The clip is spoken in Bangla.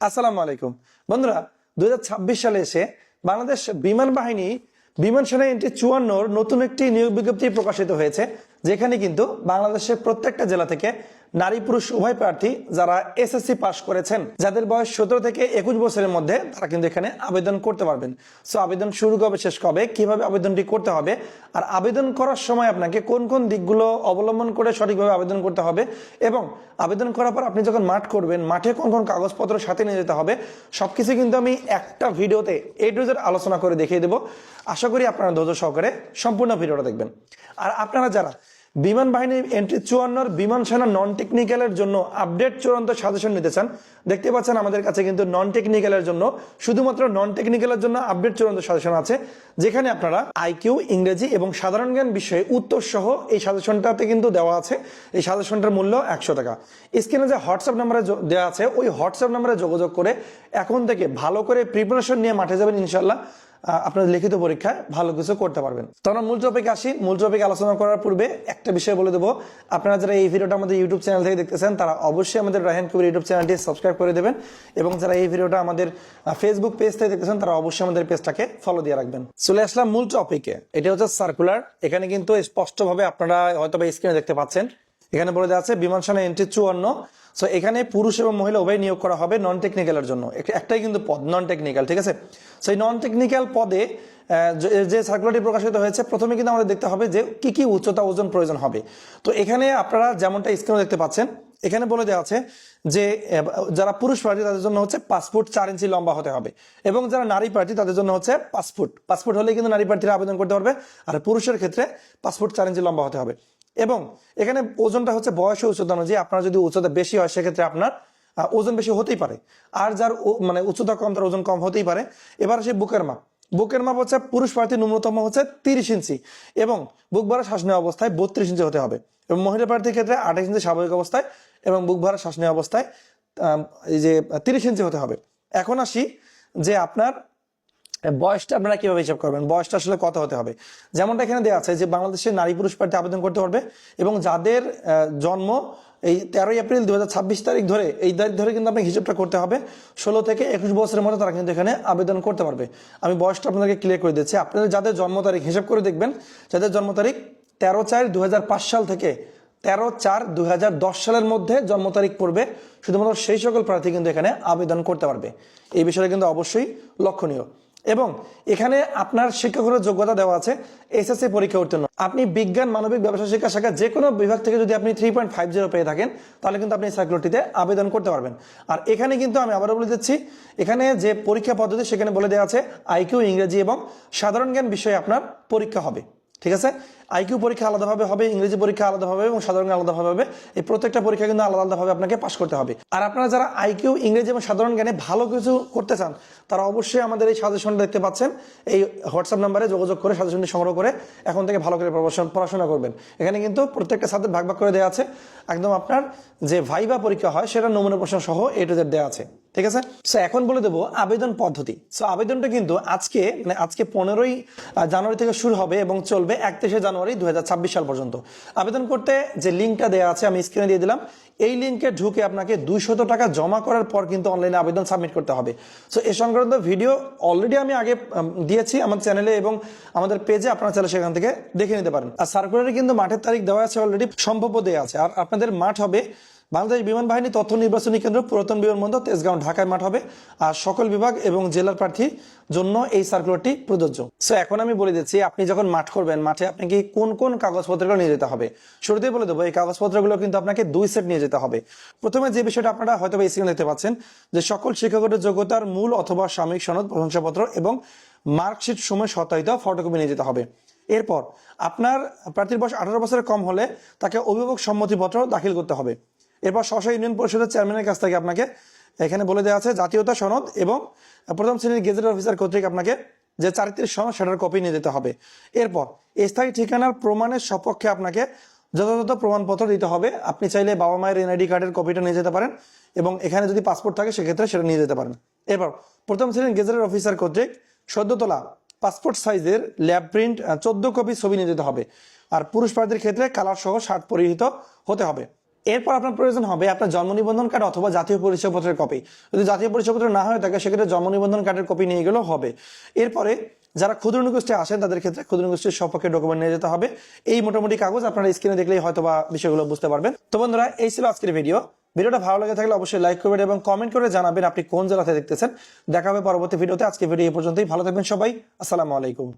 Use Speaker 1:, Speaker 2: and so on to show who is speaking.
Speaker 1: আসসালামু আলাইকুম। বন্ধুরা, দুই হাজার ছাব্বিশ সালে এসে বাংলাদেশ বিমান বাহিনী বিমান সেনা এনটি চুয়ান্নর নতুন একটি নিয়োগ বিজ্ঞপ্তি প্রকাশিত হয়েছে, যেখানে কিন্তু বাংলাদেশের প্রত্যেকটা জেলা থেকে নারী পুরুষ উভয় প্রার্থী যারা এসএসসি পাশ করেছেন, যাদের বয়স সতেরো থেকে একুশ বছরের মধ্যে, তারা কিন্তু এখানে আবেদন করতে পারবেন। সো আবেদন শুরু কবে, শেষ কবে, কীভাবে আবেদনটি করতে হবে, আর আবেদন করার সময় আপনাকে কোন কোন দিকগুলো অবলম্বন করে সঠিকভাবে আবেদন করতে হবে এবং আবেদন করার পর আপনি যখন মাঠ করবেন, মাঠে কোন কোন কাগজপত্র সাথে নিয়ে যেতে হবে, সবকিছু কিন্তু আমি একটা ভিডিওতে এ টু জেড আলোচনা করে দেখিয়ে দেবো। আশা করি আপনারা ধৈর্য সহকারে সম্পূর্ণ ভিডিওটা দেখবেন। আর আপনারা যারা বিমান বাহিনীর এন্ট্রি চুয়ান্নর বিমান সেনা নন টেকনিক্যালের জন্য আপডেট চূড়ান্ত সাজেশন নিতে চান। দেখতে পাচ্ছেন আমাদের কাছে কিন্তু নন টেকনিক্যালের জন্য, শুধুমাত্র নন টেকনিক্যালের জন্য আপডেট চূড়ান্ত সাজেশন আছে, যেখানে আপনারা আইকিউ ইংরেজি এবং সাধারণ জ্ঞান বিষয়ে উত্তর সহ এই সাজেশনটাতে কিন্তু দেওয়া আছে। এই সাজেশনটার মূল্য একশো টাকা। স্ক্রিনে যে হোয়াটসঅ্যাপ নাম্বারে দেওয়া আছে, ওই হোয়াটসঅ্যাপ নাম্বারে যোগাযোগ করে এখন থেকে ভালো করে প্রিপারেশন নিয়ে মাঠে যাবেন ইনশাল্লাহ আপনার লিখিত পরীক্ষায় ভালো কিছু করতে পারবেন। তো আমরা মূল টপিকে আসি। মূল টপিক আলোচনা করার পূর্বে একটা বিষয় বলে দেবো। আপনারা যারা এই ভিডিওটা আমাদের ইউটিউব চ্যানেল থেকে দেখতেছেন, তারা অবশ্যই আমাদের রায়হান কবির ইউটিউব চ্যানেলটি সাবস্ক্রাইব করে দেবেন এবং যারা এই ভিডিওটা আমাদের ফেসবুক পেজ থেকে দেখতেছেন, তারা অবশ্যই আমাদের পেজটাকে ফলো দিয়ে রাখবেন। চলে আসলাম মূল টপিকে এটা হচ্ছে সার্কুলার এখানে কিন্তু স্পষ্টভাবে আপনারা হয়তো বা স্ক্রিনে দেখতে পাচ্ছেন। এখানে বলে দেওয়া আছে বিমান সেনা এন্ট্রি চুয়ান্ন। সো এখানে পুরুষ এবং মহিলা উভয় নিয়োগ করা হবে নন টেকনিক্যালের জন্য। একটাই কিন্তু পদ নন টেকনিক্যাল ঠিক আছে? সেই নন টেকনিক্যাল পদে যে সার্কুলারটি প্রকাশিত হয়েছে, প্রথমে কিন্তু আমাদের দেখতে হবে যে কি কি উচ্চতা ওজন প্রয়োজন হবে। তো, এখানে আপনারা যেমনটা স্ক্রিনে দেখতে পাচ্ছেন, এখানে বলে দেওয়া আছে যে যারা পুরুষ প্রার্থী, তাদের জন্য হচ্ছে ফুট চার ইঞ্চি লম্বা হতে হবে। এবং যারা নারী প্রার্থী, তাদের জন্য হচ্ছে পাসপোর্ট পাসপোর্ট হলে কিন্তু নারী প্রার্থীরা আবেদন করতে পারবে। আর পুরুষের ক্ষেত্রে পাসপোর্ট চার ইঞ্চি লম্বা হতে হবে। এবং এখানে ওজনটা হচ্ছে বয়স ও উচ্চতা অনুযায়ী আপনার যদি উচ্চতা বেশি হয়, সেক্ষেত্রে আপনার ওজন বেশি হতেই পারে। আর যার মানে উচ্চতা কম, তার ওজন কম হতেই পারে। এবার সেই বুকের মাপ। বুকের মাপ হচ্ছে পুরুষ প্রার্থী ন্যূনতম হচ্ছে তিরিশ ইঞ্চি। এবং বুক ভরা শ্বাস নেওয়া অবস্থায় বত্রিশ ইঞ্চি হতে হবে। এবং মহিলা প্রার্থীর ক্ষেত্রে আঠাশ ইঞ্চি স্বাভাবিক অবস্থায় এবং বুক ভরা শ্বাস নেওয়া অবস্থায় এই যে তিরিশ ইঞ্চি হতে হবে। এখন আসি যে আপনার বয়সটা আপনারা কীভাবে হিসাব করবেন? বয়সটা আসলে কত হতে হবে? যেমনটা এখানে দেওয়া আছে যে বাংলাদেশের নারী পুরুষ প্রার্থী আবেদন করতে পারবে এবং যাদের জন্ম এই তেরোই এপ্রিল দুই হাজার ছাব্বিশ তারিখ ধরে, এই তারিখ ধরে কিন্তু আপনাকে হিসাবটা করতে হবে। ষোলো থেকে একুশ বছরের মধ্যে তারা কিন্তু এখানে আবেদন করতে পারবে। আমি বয়সটা আপনাদেরকে ক্লিয়ার করে দিচ্ছি আপনাদের যাদের জন্ম তারিখ হিসাব করে দেখবেন, যাদের জন্ম তারিখ তেরো চার দু সাল থেকে তেরো চার দু সালের মধ্যে জন্ম তারিখ পড়বে। শুধুমাত্র সেই সকল প্রার্থী কিন্তু এখানে আবেদন করতে পারবে। এই বিষয়টা কিন্তু অবশ্যই লক্ষণীয়। এবং এখানে আপনার শিক্ষকের যোগ্যতা দেওয়া আছে, এসএসসি পরীক্ষা উত্তীর্ণ। আপনি বিজ্ঞান, মানবিক, ব্যবসা, শিক্ষা শাখা যে কোনো বিভাগ থেকে যদি আপনি থ্রি পয়েন্ট ফাইভ জিরো পেয়ে থাকেন, তাহলে কিন্তু আপনি সার্কুলারটিতে আবেদন করতে পারবেন। আর এখানে কিন্তু আমি আবারও বলে দিচ্ছি, এখানে যে পরীক্ষা পদ্ধতি সেখানে বলে দেওয়া আছে আইকিউ ইংরেজি এবং সাধারণ জ্ঞান বিষয়ে আপনার পরীক্ষা হবে। ঠিক আছে? আইকিউ পরীক্ষা আলাদাভাবে হবে, ইংরেজি পরীক্ষা আলাদাভাবে এবং সাধারণ আলাদাভাবে হবে। এই প্রত্যেকটা পরীক্ষা কিন্তু আলাদা আলাদাভাবে আপনাকে পাশ করতে হবে। আর আপনারা যারা আইকিউ ইংরেজি এবং সাধারণ জ্ঞানে ভালো কিছু করতে চান, তারা অবশ্যই আমাদের এই সাজেশনটা দেখতে পাচ্ছেন। এই হোয়াটসঅ্যাপ নাম্বারে যোগাযোগ করে সাজেশনটি সংগ্রহ করে এখন থেকে ভালো করে পড়াশোনা- করবেন। এখানে কিন্তু প্রত্যেকটা সাবজেক্ট ভাগ ভাগ করে দেওয়া আছে। একদম আপনার যে ভাইবা পরীক্ষা হয়, সেটা নমুনা প্রশ্ন সহ এ টু দেওয়া আছে। ঠিক আছে? সো এখন বলে দেবো আবেদন পদ্ধতি। সো আবেদনটা কিন্তু আজকে মানে আজকে পনেরোই জানুয়ারি থেকে শুরু হবে এবং চলবে। একত্রিশে জানুয়ারি দুই হাজার ছাব্বিশ সাল পর্যন্ত। আবেদন করতে যে লিঙ্কটা দেওয়া আছে, আমি স্ক্রিনে দিয়ে দিলাম। এই লিঙ্কে ঢুকে আপনাকে দুইশত টাকা জমা করার পর কিন্তু অনলাইনে আবেদন সাবমিট করতে হবে। সো এ সংক্রান্ত ভিডিও অলরেডি আমি আগে দিয়েছি আমার চ্যানেলে এবং আমাদের পেজে আপনারা চাইলে সেখান থেকে দেখে নিতে পারেন। আর সার্কুলারে কিন্তু মাঠের তারিখ দেওয়া আছে অলরেডি সম্ভাব্য দেওয়া আছে। আর আপনাদের মাঠ হবে বাংলাদেশ বিমান বাহিনী তথ্য নির্বাচনী কেন্দ্র পুরাতন বিমানবন্দর তেজগাঁও ঢাকায় মাঠ হবে আর সকল বিভাগ এবং জেলার প্রার্থীর জন্য এই সার্কুলারটি প্রযোজ্য। সো এখন আমি বলে দিচ্ছি, আপনি যখন মাঠ করবেন, মাঠে আপনাকে কোন কোন কাগজপত্রগুলো নিয়ে যেতে হবে? শুরুতেই বলে দেবো, এই কাগজপত্রগুলো কিন্তু আপনাকে দুই সেট নিয়ে যেতে হবে। প্রথমে যে বিষয়টা আপনারা হয়তো স্ক্রিনে দেখতে পাচ্ছেন, যে সকল শিক্ষকের যোগ্যতার মূল অথবা সাময়িক সনদ, প্রশংসাপত্র এবং মার্কশিট সময় সত্যায়িত ফটোকপি নিয়ে যেতে হবে। এরপর, আপনার প্রার্থীর বয়স আঠারো বছরের কম হলে তাকে অভিভাবক সম্মতিপত্র দাখিল করতে হবে। এরপর স্বশা ইউনিয়ন পরিষদের চেয়ারম্যানের কাছ থেকে আপনাকে এখানে বলে দেওয়া আছে জাতীয়তা সনদ এবং প্রথম শ্রেণির গেজেট অফিসার কর্তৃক আপনাকে যে চারিত্রিক সনদ সেটার কপি নিয়ে যেতে হবে। এরপর, স্থায়ী ঠিকানার প্রমাণের সপক্ষে আপনাকে যথাযথ প্রমাণপত্র দিতে হবে। আপনি চাইলে বাবা মায়ের এনআইডি কার্ডের কপিটা নিয়ে যেতে পারেন এবং এখানে যদি পাসপোর্ট থাকে সেক্ষেত্রে সেটা নিয়ে যেতে পারেন। এরপর, প্রথম শ্রেণির গেজেটের অফিসার কর্তৃক সদ্যতলা পাসপোর্ট সাইজের ল্যাব প্রিন্ট চোদ্দ কপি ছবি নিয়ে যেতে হবে। আর পুরুষ প্রার্থীর ক্ষেত্রে কালার সহ শার্ট পরিহিত হতে হবে। এরপর আপনার প্রয়োজন হবে আপনার জন্ম নিবন্ধন কার্ড অথবা জাতীয় পরিচয়পত্রের কপি যদি জাতীয় পরিচয়পত্র না হয়ে থাকে, সেক্ষেত্রে জন্ম নিবন্ধন কার্ডের কপি নিয়ে গেলেও হবে। এরপরে যারা ক্ষুদ্র নিগোষ্ঠী আসেন, তাদের ক্ষেত্রে ক্ষুদ্র নিগোষ্ঠীর সপক্ষে ডকুমেন্ট নিয়ে যেতে হবে। এই মোটামুটি কাগজ আপনারা স্ক্রিনে দেখলেই হয়তো বা বিষয়গুলো বুঝতে পারবেন। তো বন্ধুরা, এই ছিল আজকের ভিডিও ভিডিওটা ভালো লাগে থাকলে অবশ্যই লাইক করবেন এবং কমেন্ট করে জানাবেন আপনি কোন জেলাতে দেখতেছেন। দেখা হবে পরবর্তী ভিডিওতে আজকে ভিডিও এই পর্যন্তই। ভালো থাকবেন সবাই। আসসালামু আলাইকুম।